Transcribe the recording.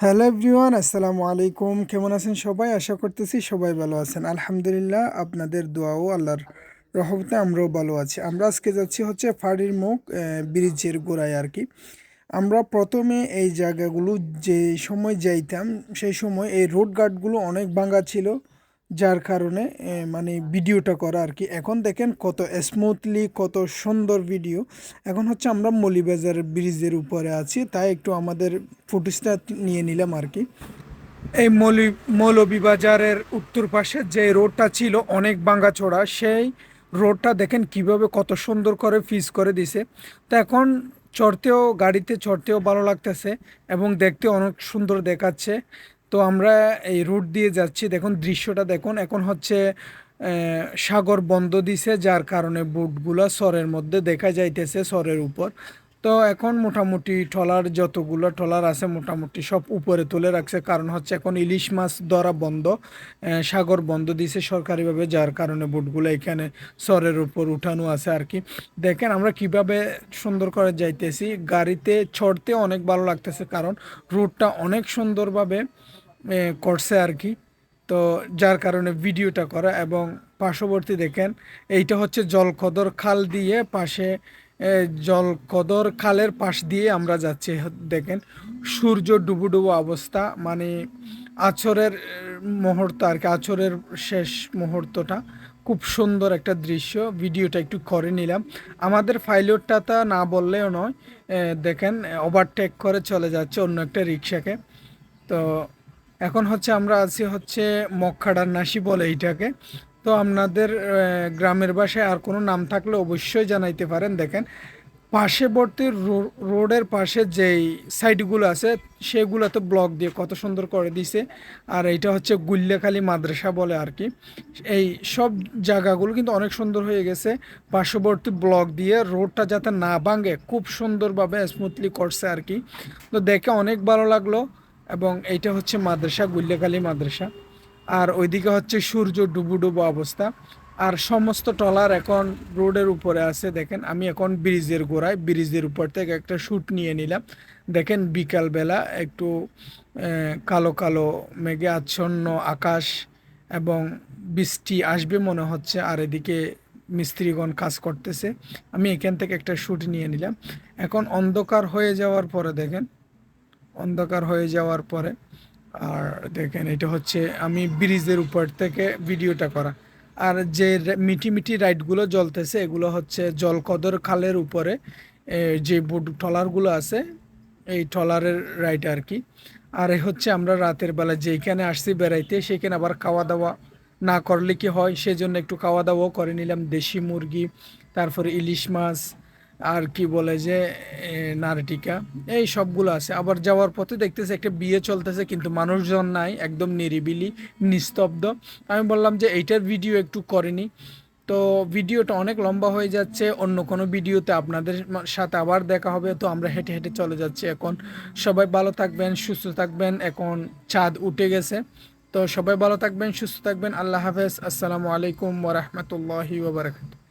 Hello everyone আসসালামু আলাইকুম কেমন আছেন সবাই? আশা করতেছি সবাই ভালো আছেন। আলহামদুলিল্লাহ, আপনাদের দোয়াও আল্লাহর রহমতে আমরাও ভালো আছি। আমরা আজকে যাচ্ছি হচ্ছে ফাড়ির মুখ ব্রিজের গোড়ায় আর কি। আমরা প্রথমে এই জায়গাগুলো যে সময় যাইতাম, সেই সময় এই রোড গার্ডগুলো অনেক ভাঙা ছিল। যার কারণে মানে ভিডিওটা করা আর কি। এখন দেখেন কত স্মুথলি কত সুন্দর ভিডিও এখন হচ্ছে আমরা মলিবাজার ব্রিজের উপরে আছি, তাই একটু আমাদের ফুটেজটা নিয়ে নিলাম আর কি। এই মৌলি, মৌলভীবাজারের উত্তর পাশে যে রোডটা ছিল অনেক ভাঙাচোড়া সেই রোডটা দেখেন কীভাবে কত সুন্দর করে ফিস করে দিছে। তো এখন চড়তেও, গাড়িতে চড়তেও ভালো লাগতেছে এবং দেখতে অনেক সুন্দর দেখাচ্ছে। তো আমরা এই রুট দিয়ে যাচ্ছি। দেখুন, দৃশ্যটা দেখুন। এখন হচ্ছে সাগর বন্ধ দিছে, যার কারণে বুটগুলা সরের মধ্যে দেখা যাইতেছে সরের উপর। তো এখন মোটামুটি ট্রলার, যতগুলো ট্রলার আছে, মোটামুটি সব উপরে তুলে রাখছে। কারণ হচ্ছে, এখন ইলিশ মাছ ধরা বন্ধ সাগর বন্ধ দিছে সরকারিভাবে, যার কারণে বোটগুলো এখানে সরের উপর উঠানো আছে আর কি। দেখেন, আমরা কীভাবে সুন্দর করে যাইতেছি। গাড়িতে চড়তে অনেক ভালো লাগতেছে, কারণ রুটটা অনেক সুন্দরভাবে করছে আর কি। তো যার কারণে ভিডিওটা করা এবং পার্শ্ববর্তী দেখেন, এইটা হচ্ছে জলকদর খাল দিয়ে পাশে জলকদর খালের পাশ দিয়ে আমরা যাচ্ছি। দেখেন, সূর্য ডুবু ডুবু অবস্থা মানে আছরের মুহূর্ত আর কি, আছরের শেষ মুহূর্তটা। খুব সুন্দর একটা দৃশ্য, ভিডিওটা একটু করে নিলাম। আমাদের ফাইলোরটা তা না বললেও নয় দেখেন ওভারটেক করে চলে যাচ্ছে অন্য একটা রিক্সাকে তো এখন হচ্ছে আমরা আছি হচ্ছে মক্কাডার নাসি বলে এইটাকে। তো আপনাদের গ্রামের বাসায় আর কোনো নাম থাকলে অবশ্যই জানাইতে পারেন। দেখেন পাশেবর্তী রোডের পাশে যেই সাইডগুলো আছে সেগুলোতে ব্লক দিয়ে কত সুন্দর করে দিছে। আর এইটা হচ্ছে গুল্লেখালি মাদ্রাসা বলে আর কি। এই সব জায়গাগুলো কিন্তু অনেক সুন্দর হয়ে গেছে। পার্শ্ববর্তী ব্লক দিয়ে রোডটা যাতে না ভাঙে, খুব সুন্দরভাবে স্মুথলি করছে আর কি। তো দেখে অনেক ভালো লাগল। এবং এইটা হচ্ছে মাদ্রাসা, গুল্লেখালি মাদ্রাসা। আর ওইদিকে হচ্ছে সূর্য ডুবু ডুবু অবস্থা। আর সমস্ত ট্রলার এখন রোডের উপরে আছে, দেখেন। আমি এখন ব্রিজের গোড়ায়, ব্রিজের উপর থেকে একটা শ্যুট নিয়ে নিলাম। দেখেন বিকালবেলা একটু কালো কালো মেঘে আচ্ছন্ন আকাশ এবং বৃষ্টি আসবে মনে হচ্ছে, আর এদিকে মিস্ত্রিগণ কাজ করতেছে। আমি এখান থেকে একটা শ্যুট নিয়ে নিলাম। এখন অন্ধকার হয়ে যাওয়ার পরে দেখেন অন্ধকার হয়ে যাওয়ার পরে। আর দেখেন, এটা হচ্ছে আমি ব্রিজের উপর থেকে ভিডিওটা করা। আর যে মিটি মিটি রাইডগুলো জ্বলতেছে, এগুলো হচ্ছে জলকদর খালের উপরে। যে বোট ট্রলারগুলো আছে, এই ট্রলারের রাইড আর কি। আর হচ্ছে আমরা রাতের বেলা যেখানে আসছি বেড়াইতে, সেখানে আবার খাওয়া দাওয়া না করলে কি হয়? সেজন্য একটু খাওয়া দাওয়াও করে নিলাম। দেশি মুরগি, তারপরে ইলিশ মাছ আর কি বলে যে নারটিকা, এই সবগুলো আছে। আবার যাওয়ার পথে দেখতেছে একটা বিয়ে চলতেছে, কিন্তু মানুষজন নাই, একদম নিরিবিলি, নিস্তব্ধ। আমি বললাম যে, এইটার ভিডিও একটু করিনি। তো ভিডিওটা অনেক লম্বা হয়ে যাচ্ছে, অন্য কোনো ভিডিওতে আপনাদের সাথে আবার দেখা হবে। তো আমরা হেঁটে হেঁটে চলে যাচ্ছি এখন। সবাই ভালো থাকবেন, সুস্থ থাকবেন। এখন চাঁদ উঠে গেছে। তো সবাই ভালো থাকবেন, সুস্থ থাকবেন। আল্লাহ হাফেজ। আসসালামু আলাইকুম ওরহমতুল্লাহি ওবরাকাতুহ